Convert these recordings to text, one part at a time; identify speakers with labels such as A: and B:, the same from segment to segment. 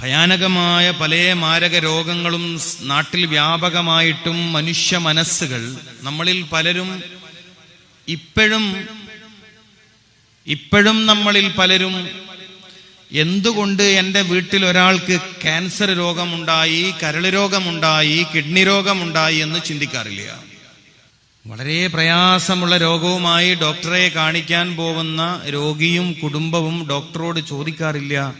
A: ഭയാനകമായ പല മാരക രോഗങ്ങളും നാട്ടിൽ വ്യാപകമായിട്ടും മനുഷ്യ മനസ്സുകൾ നമ്മളിൽ പലരും ഇപ്പോഴും ഇപ്പോഴും നമ്മളിൽ പലരും എന്തുകൊണ്ട് എന്റെ വീട്ടിൽ ഒരാൾക്ക് ക്യാൻസർ രോഗമുണ്ടായി കരൾ രോഗമുണ്ടായി കിഡ്നി രോഗമുണ്ടായി എന്ന് ചിന്തിക്കാറില്ല. വളരെ പ്രയാസമുള്ള രോഗവുമായി ഡോക്ടറെ കാണിക്കാൻ പോകുന്ന രോഗിയും കുടുംബവും ഡോക്ടറോട് ചോദിക്കാറില്ല.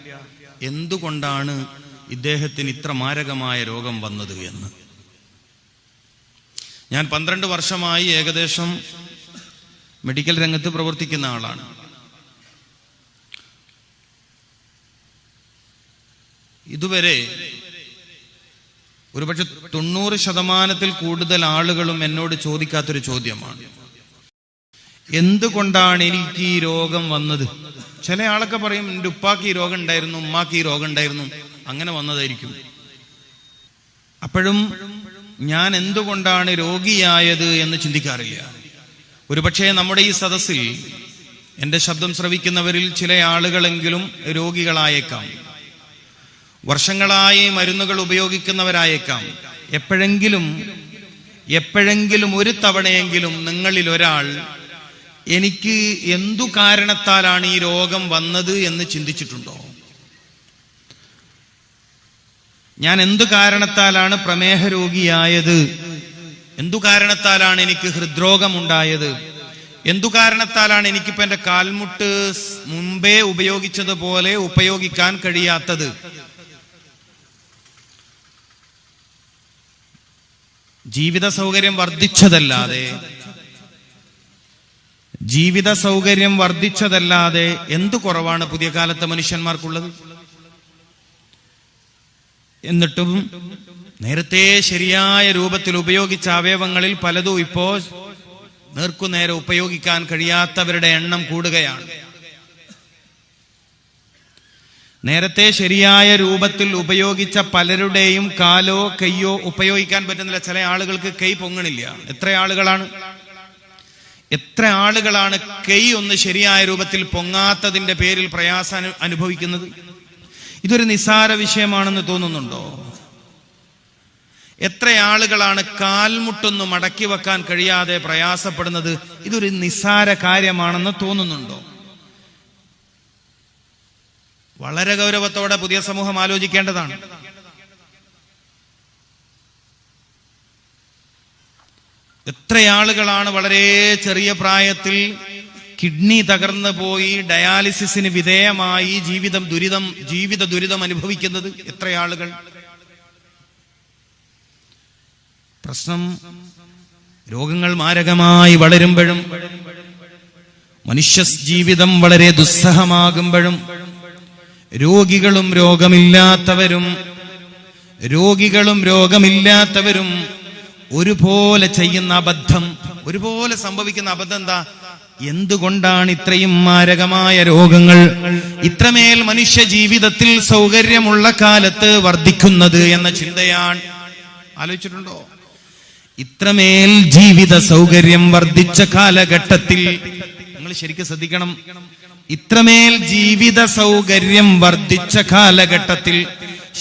A: എന്തുകൊണ്ടാണ് ഇദ്ദേഹത്തിന് ഇത്ര മാരകമായ രോഗം വന്നത് എന്ന്? ഞാൻ പന്ത്രണ്ട് വർഷമായി ഏകദേശം മെഡിക്കൽ രംഗത്ത് പ്രവർത്തിക്കുന്ന ആളാണ്. ഇതുവരെ ഒരുപക്ഷെ തൊണ്ണൂറ് ശതമാനത്തിൽ കൂടുതൽ ആളുകളും എന്നോട് ചോദിക്കാത്തൊരു ചോദ്യമാണ്. എന്തുകൊണ്ടാണ് എനിക്ക് ഈ രോഗം വന്നത്? ചില ആളൊക്കെ പറയും എന്റെ ഉപ്പാക്ക് ഈ രോഗം ഉണ്ടായിരുന്നു ഉമ്മാക്ക് ഈ രോഗം ഉണ്ടായിരുന്നു അങ്ങനെ വന്നതായിരിക്കും. അപ്പോഴും ഞാൻ എന്തുകൊണ്ടാണ് രോഗിയായത് എന്ന് ചിന്തിക്കാറില്ല. ഒരുപക്ഷെ നമ്മുടെ ഈ സദസ്സിൽ എന്റെ ശബ്ദം ശ്രവിക്കുന്നവരിൽ ചില ആളുകളെങ്കിലും രോഗികളായേക്കാം. വർഷങ്ങളായി മരുന്നുകൾ ഉപയോഗിക്കുന്നവരായേക്കാം. എപ്പോഴെങ്കിലും എപ്പോഴെങ്കിലും ഒരു തവണയെങ്കിലും നിങ്ങളിൽ ഒരാൾ എനിക്ക് എന്തു കാരണത്താലാണ് ഈ രോഗം വന്നത് എന്ന് ചിന്തിച്ചിട്ടുണ്ടോ? ഞാൻ എന്തു കാരണത്താലാണ് പ്രമേഹ രോഗിയായത്? എന്തു കാരണത്താലാണ് എനിക്ക് ഹൃദ്രോഗമുണ്ടായത് എന്തു കാരണത്താലാണ് എനിക്കിപ്പോ എന്റെ കാൽമുട്ട് മുമ്പേ ഉപയോഗിച്ചതുപോലെ ഉപയോഗിക്കാൻ കഴിയാത്തത്? ജീവിത സൗകര്യം വർദ്ധിച്ചതല്ലാതെ ജീവിത സൗകര്യം വർദ്ധിച്ചതല്ലാതെ എന്തു കുറവാണ് പുതിയ കാലത്തെ മനുഷ്യന്മാർക്കുള്ളത്? എന്നിട്ടും നേരത്തെ ശരിയായ രൂപത്തിൽ ഉപയോഗിച്ച അവയവങ്ങളിൽ പലതും ഇപ്പോ നേർക്കുനേരെ ഉപയോഗിക്കാൻ കഴിയാത്തവരുടെ എണ്ണം കൂടുകയാണ്. നേരത്തെ ശരിയായ രൂപത്തിൽ ഉപയോഗിച്ച പലരുടെയും കാലോ കയ്യോ ഉപയോഗിക്കാൻ പറ്റുന്നില്ല. ചില ആളുകൾക്ക് കൈ പൊങ്ങണില്ല. എത്ര ആളുകളാണ്? എത്ര ആളുകളാണ് കൈ ഒന്ന് ശരിയായ രൂപത്തിൽ പൊങ്ങാത്തതിന്റെ പേരിൽ പ്രയാസം അനുഭവിക്കുന്നത്? ഇതൊരു നിസാര വിഷയമാണെന്ന് തോന്നുന്നുണ്ടോ? എത്ര ആളുകളാണ് കാൽമുട്ടൊന്ന് മടക്കി വെക്കാൻ കഴിയാതെ പ്രയാസപ്പെടുന്നത്? ഇതൊരു നിസാര കാര്യമാണെന്ന് തോന്നുന്നുണ്ടോ? വളരെ ഗൗരവത്തോടെ പുതിയ സമൂഹം ആലോചിക്കേണ്ടതാണ്. എത്ര ആളുകളാണ് വളരെ ചെറിയ പ്രായത്തിൽ കിഡ്നി തകർന്നു പോയി ഡയാലിസിസിന് വിധേയമായി ജീവിതം ദുരിതം ജീവിത ദുരിതം അനുഭവിക്കുന്നത് എത്ര ആളുകൾ പ്രശ്നം രോഗങ്ങൾ മാരകമായി വളരുമ്പോഴും മനുഷ്യ ജീവിതം വളരെ ദുസ്സഹമാകുമ്പോഴും രോഗികളും രോഗമില്ലാത്തവരും രോഗികളും രോഗമില്ലാത്തവരും ഒരുപോലെ ചെയ്യുന്ന അബദ്ധം ഒരുപോലെ സംഭവിക്കുന്ന അബദ്ധം എന്താ? എന്തുകൊണ്ടാണ് ഇത്രയും മാരകമായ രോഗങ്ങൾ? ഇത്രമേൽ മനുഷ്യ ജീവിതത്തിൽ സൗകര്യമുള്ള കാലത്ത് വർദ്ധിക്കുന്നത് എന്ന ചിന്തയാണ്. ആലോചിച്ചിട്ടുണ്ടോ? ഇത്രമേൽ ജീവിത സൗകര്യം വർദ്ധിച്ച കാലഘട്ടത്തിൽ നിങ്ങൾ ശരിക്കും ശ്രദ്ധിക്കണം. ഇത്രമേൽ ജീവിത സൗകര്യം വർദ്ധിച്ച കാലഘട്ടത്തിൽ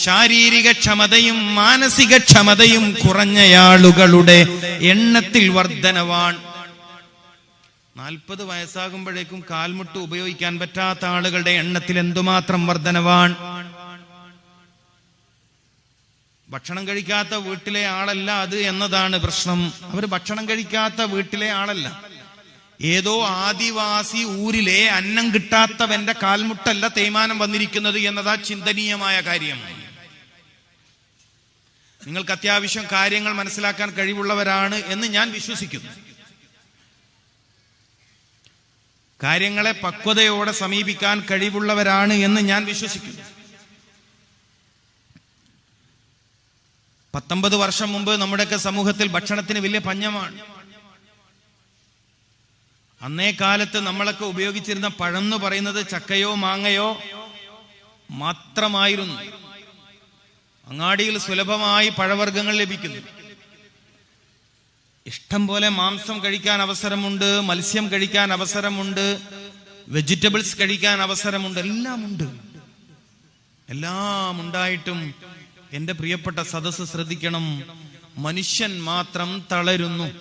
A: ശാരീരിക ക്ഷമതയും മാനസിക ക്ഷമതയും കുറഞ്ഞയാളുകളുടെ എണ്ണത്തിൽ വർധനവാണ്. നാൽപ്പത് വയസ്സാകുമ്പോഴേക്കും കാൽമുട്ട് ഉപയോഗിക്കാൻ പറ്റാത്ത ആളുകളുടെ എണ്ണത്തിൽ എന്തുമാത്രം വർധനവാണ്? ഭക്ഷണം കഴിക്കാത്ത വീട്ടിലെ ആളല്ല അത് എന്നതാണ് പ്രശ്നം. അവർ ഭക്ഷണം കഴിക്കാത്ത വീട്ടിലെ ആളല്ല. ഏതോ ആദിവാസി ഊരിലെ അന്നം കിട്ടാത്തവന്റെ കാൽമുട്ടല്ല തേയ്മാനം വന്നിരിക്കുന്നത് എന്നതാ ചിന്തനീയമായ കാര്യം. നിങ്ങൾക്ക് അത്യാവശ്യം കാര്യങ്ങൾ മനസ്സിലാക്കാൻ കഴിവുള്ളവരാണ് എന്ന് ഞാൻ വിശ്വസിക്കുന്നു. കാര്യങ്ങളെ പക്വതയോടെ സമീപിക്കാൻ കഴിവുള്ളവരാണ് എന്ന് ഞാൻ വിശ്വസിക്കുന്നു. പത്തൊമ്പത് വർഷം മുമ്പ് നമ്മുടെയൊക്കെ സമൂഹത്തിൽ ഭക്ഷണത്തിന് വലിയ പഞ്ഞമാണ്. അന്നേ കാലത്ത് നമ്മളൊക്കെ ഉപയോഗിച്ചിരുന്ന പഴം എന്ന് പറയുന്നത് ചക്കയോ മാങ്ങയോ മാത്രമായിരുന്നു. അങ്ങാടിയിൽ സുലഭമായി പഴവർഗങ്ങൾ ലഭിക്കുന്നു. ഇഷ്ടം പോലെ മാംസം കഴിക്കാൻ അവസരമുണ്ട് മത്സ്യം കഴിക്കാൻ അവസരമുണ്ട് വെജിറ്റബിൾസ് കഴിക്കാൻ അവസരമുണ്ട് എല്ലാം ഉണ്ട് എല്ലാം ഉണ്ടായിട്ടും എന്റെ പ്രിയപ്പെട്ട സദസ്സ് ശ്രദ്ധിക്കണം. മനുഷ്യൻ മാത്രം തളരുന്നു.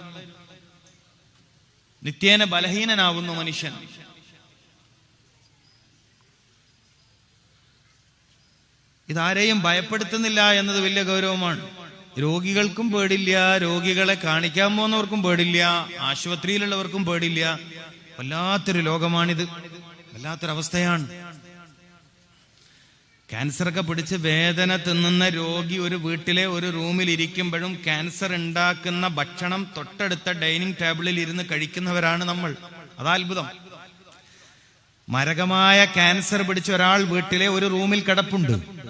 A: നിത്യേന ബലഹീനനാവുന്നു മനുഷ്യൻ. ഇതാരെയും ഭയപ്പെടുത്തുന്നില്ല എന്നത് വലിയ ഗൗരവമാണ്. രോഗികൾക്കും പേടില്ല രോഗികളെ കാണിക്കാൻ പോകുന്നവർക്കും പേടില്ല ആശുപത്രിയിലുള്ളവർക്കും പേടില്ല. വല്ലാത്തൊരു ലോകമാണിത്. വല്ലാത്തൊരവസ്ഥയാണ്. ക്യാൻസർ ഒക്കെ പിടിച്ച് വേദന തിന്നുന്ന രോഗി ഒരു വീട്ടിലെ ഒരു റൂമിൽ ഇരിക്കുമ്പോഴും ക്യാൻസർ ഉണ്ടാക്കുന്ന ഭക്ഷണം തൊട്ടടുത്ത ഡൈനിങ് ടേബിളിൽ ഇരുന്ന് കഴിക്കുന്നവരാണ് നമ്മൾ. അതാ അത്ഭുതം. മരകമായ ക്യാൻസർ പിടിച്ച ഒരാൾ വീട്ടിലെ ഒരു റൂമിൽ കിടപ്പുണ്ട്.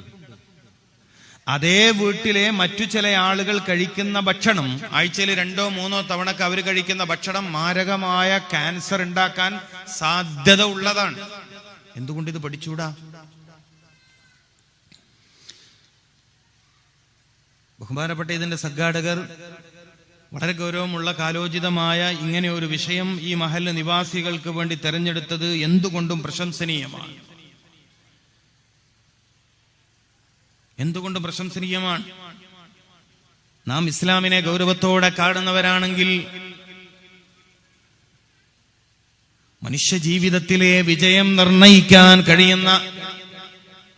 A: അതേ വീട്ടിലെ മറ്റു ചില ആളുകൾ കഴിക്കുന്ന ഭക്ഷണം ആഴ്ചയിൽ രണ്ടോ മൂന്നോ തവണ അവർ കഴിക്കുന്ന ഭക്ഷണം മാരകമായ ക്യാൻസർ ഉണ്ടാക്കാൻ സാധ്യത ഉള്ളതാണ്. എന്തുകൊണ്ട് ഇത് പഠിച്ചൂടാ? ബഹുമാനപ്പെട്ട ഇതിന്റെ സംഘാടകർ വളരെ ഗൗരവമുള്ള കാലോചിതമായ ഇങ്ങനെ ഒരു വിഷയം ഈ മഹല്ല് നിവാസികൾക്ക് വേണ്ടി തെരഞ്ഞെടുത്തത് എന്തുകൊണ്ടും പ്രശംസനീയമാണ്. എന്തുകൊണ്ടും പ്രശംസനീയമാണ്? നാം ഇസ്ലാമിനെ ഗൗരവത്തോടെ കാണുന്നവരാണെങ്കിൽ മനുഷ്യ ജീവിതത്തിലെ വിജയം നിർണയിക്കാൻ കഴിയുന്ന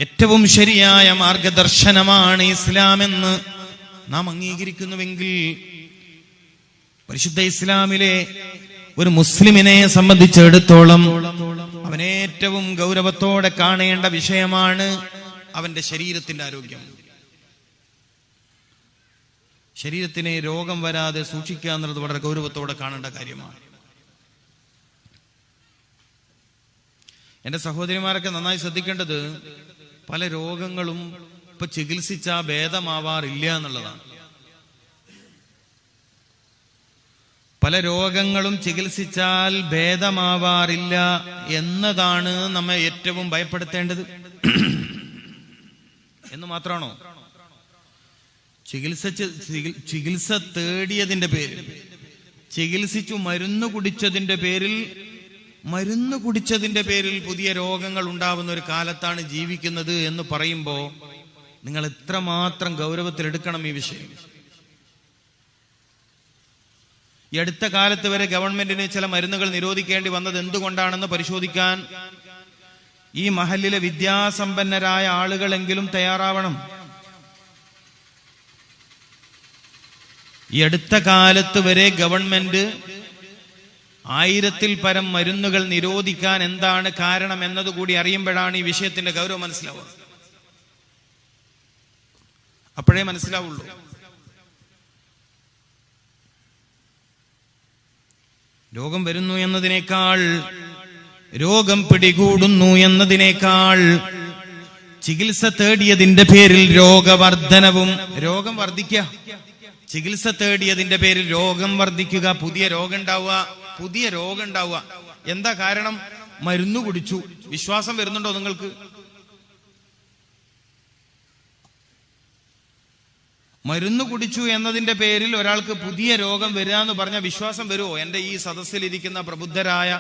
A: ഏറ്റവും ശരിയായ മാർഗദർശനമാണ് ഇസ്ലാമെന്ന് നാം അംഗീകരിക്കുന്നുവെങ്കിൽ പരിശുദ്ധ ഇസ്ലാമിലെ ഒരു മുസ്ലിമിനെ സംബന്ധിച്ചിടത്തോളം അവനേറ്റവും ഗൗരവത്തോടെ കാണേണ്ട വിഷയമാണ് അവന്റെ ശരീരത്തിന്റെ ആരോഗ്യം. ശരീരത്തിനെ രോഗം വരാതെ സൂക്ഷിക്കുക എന്നുള്ളത് വളരെ ഗൗരവത്തോടെ കാണേണ്ട കാര്യമാണ്. എന്റെ സഹോദരിമാരൊക്കെ നന്നായി ശ്രദ്ധിക്കേണ്ടത് പല രോഗങ്ങളും ഇപ്പൊ ചികിത്സിച്ചാ ഭേദമാവാറില്ല എന്നുള്ളതാണ്. പല രോഗങ്ങളും ചികിത്സിച്ചാൽ ഭേദമാവാറില്ല എന്നതാണ് നമ്മെ ഏറ്റവും ഭയപ്പെടുത്തേണ്ടത്. എന്ന് മാത്രമാണോ? ചികിത്സ ചികിത്സ തേടിയതിന്റെ പേര് ചികിത്സിച്ചു മരുന്ന് കുടിച്ചതിന്റെ പേരിൽ മരുന്ന് കുടിച്ചതിന്റെ പേരിൽ പുതിയ രോഗങ്ങൾ ഉണ്ടാവുന്ന ഒരു കാലത്താണ് ജീവിക്കുന്നത് എന്ന് പറയുമ്പോൾ നിങ്ങൾ എത്രമാത്രം ഗൗരവത്തിലെടുക്കണം ഈ വിഷയം? ഈ അടുത്ത കാലത്ത് വരെ ഗവൺമെന്റിന് ചില മരുന്നുകൾ നിരോധിക്കേണ്ടി വന്നത് എന്തുകൊണ്ടാണെന്ന് പരിശോധിക്കാൻ ഈ മഹലിലെ വിദ്യാസമ്പന്നരായ ആളുകളെങ്കിലും തയ്യാറാവണം. ഈ അടുത്ത കാലത്ത് വരെ ഗവൺമെന്റ് ആയിരത്തിൽ പരം മരുന്നുകൾ നിരോധിക്കാൻ എന്താണ് കാരണം എന്നതുകൂടി അറിയുമ്പോഴാണ് ഈ വിഷയത്തിന്റെ ഗൗരവം മനസ്സിലാവുക. അപ്പോഴേ മനസ്സിലാവുള്ളൂ. രോഗം വരുന്നു എന്നതിനേക്കാൾ രോഗം പിടികൂടുന്നു എന്നതിനേക്കാൾ ചികിത്സ തേടിയതിന്റെ പേരിൽ രോഗവർദ്ധനവും രോഗം വർദ്ധിക്കുക ചികിത്സ തേടിയതിന്റെ പേരിൽ രോഗം വർദ്ധിക്കുക പുതിയ രോഗം ഉണ്ടാവുക പുതിയ രോഗം ഉണ്ടാവുക എന്താ കാരണം? മരുന്ന് കുടിച്ചു. വിശ്വാസം വരുന്നുണ്ടോ നിങ്ങൾക്ക്? മരുന്ന് കുടിച്ചു എന്നതിന്റെ പേരിൽ ഒരാൾക്ക് പുതിയ രോഗം വരിക എന്ന് പറഞ്ഞ വിശ്വാസം വരുമോ? എന്റെ ഈ സദസ്സിലിരിക്കുന്ന പ്രബുദ്ധരായ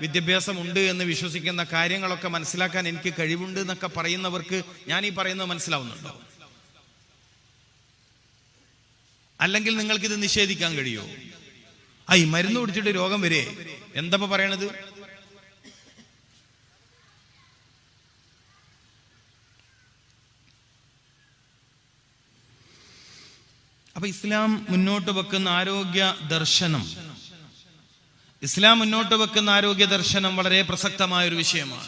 A: വിദ്യാഭ്യാസം ഉണ്ട് എന്ന് വിശ്വസിക്കുന്ന കാര്യങ്ങളൊക്കെ മനസ്സിലാക്കാൻ എനിക്ക് കഴിവുണ്ട് എന്നൊക്കെ പറയുന്നവർക്ക് ഞാൻ ഈ പറയുന്നത് മനസ്സിലാവുന്നുണ്ടോ? അല്ലെങ്കിൽ നിങ്ങൾക്ക് ഇത് നിഷേധിക്കാൻ കഴിയുമോ ഐ മരുന്ന് കുടിച്ചിട്ട് രോഗം വരേ. എന്തപ്പോ പറയണത്? അപ്പൊ ഇസ്ലാം മുന്നോട്ട് വെക്കുന്ന ആരോഗ്യ ദർശനം ഇസ്ലാം മുന്നോട്ട് വെക്കുന്ന ആരോഗ്യ ദർശനം വളരെ പ്രസക്തമായ ഒരു വിഷയമാണ്.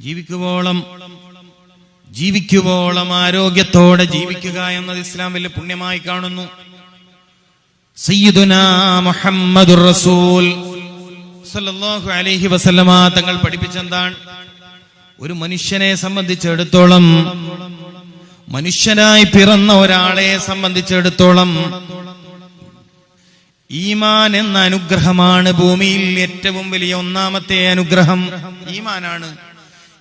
A: ജീവിക്കുവോളം ജീവിക്കുവോളം ആരോഗ്യത്തോടെ ജീവിക്കുക എന്നത് ഇസ്ലാം വലിയ പുണ്യമായി കാണുന്നു. റസൂൽ അലൈഹി വസല്ലമ തങ്ങൾ പഠിപ്പിച്ചെന്താണ്? ഒരു മനുഷ്യനെ സംബന്ധിച്ചിടത്തോളം മനുഷ്യനായി പിറന്ന ഒരാളെ സംബന്ധിച്ചിടത്തോളം ഈമാൻ എന്ന അനുഗ്രഹമാണ് ഭൂമിയിൽ ഏറ്റവും വലിയ ഒന്നാമത്തെ അനുഗ്രഹം. ഈമാനാണ്.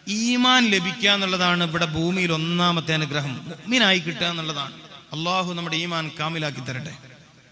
A: ഈമാൻ ലഭിക്കുക എന്നുള്ളതാണ് ഇവിടെ ഭൂമിയിൽ ഒന്നാമത്തെ അനുഗ്രഹം. മുഅ്മിനായി കിട്ടുക എന്നുള്ളതാണ്. അള്ളാഹു നമ്മുടെ ഈമാൻ കാമിലാക്കി തരട്ടെ.